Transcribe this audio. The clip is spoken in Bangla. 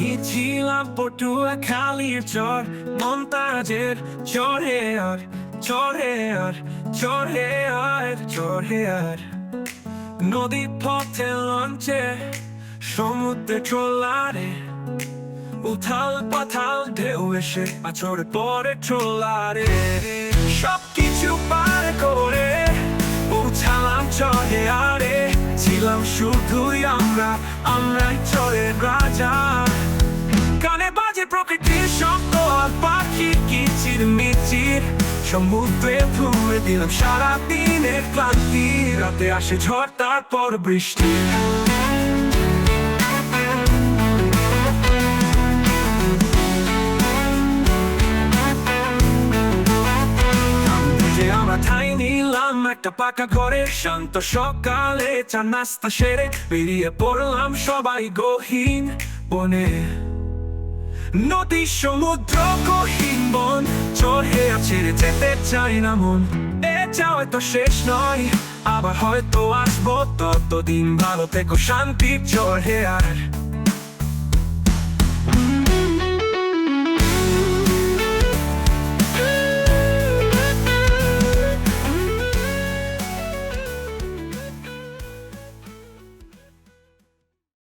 গিয়েছিলাম পটুয়া খালির চর মন্তাজের চরে আর চরে আর চরে আর চরে আর। নদী পথে লঞ্চে, সমুদ্রে ট্রলারে, উথাল পাথাল ঢেউ এসে আছড়ে পরে ট্রলারে। সব কিছু পার করে পৌঁছালাম চরে আরে, ছিলাম শুধুই আমরা, আমরাই চরের রাজা সমুদ্রে ধুয়ে দিলাম সারা দিনের ক্লান্তি। রাতে আসে ঝড়, তারপর বৃষ্টি। নিলাম একটা পাকা ঘরে শান্ত সকালে, চা নাস্তা সেরে বেরিয়ে পড়লাম সবাই গহীন বনে। নদী সমুদ্র কহিন বন চড়ে আছে যেতে চাই না মন। এ চাওয়া তো শেষ নয়, আবার হয়তো আসব ততদিন ভালো থেকো শান্তি চড়ে আর।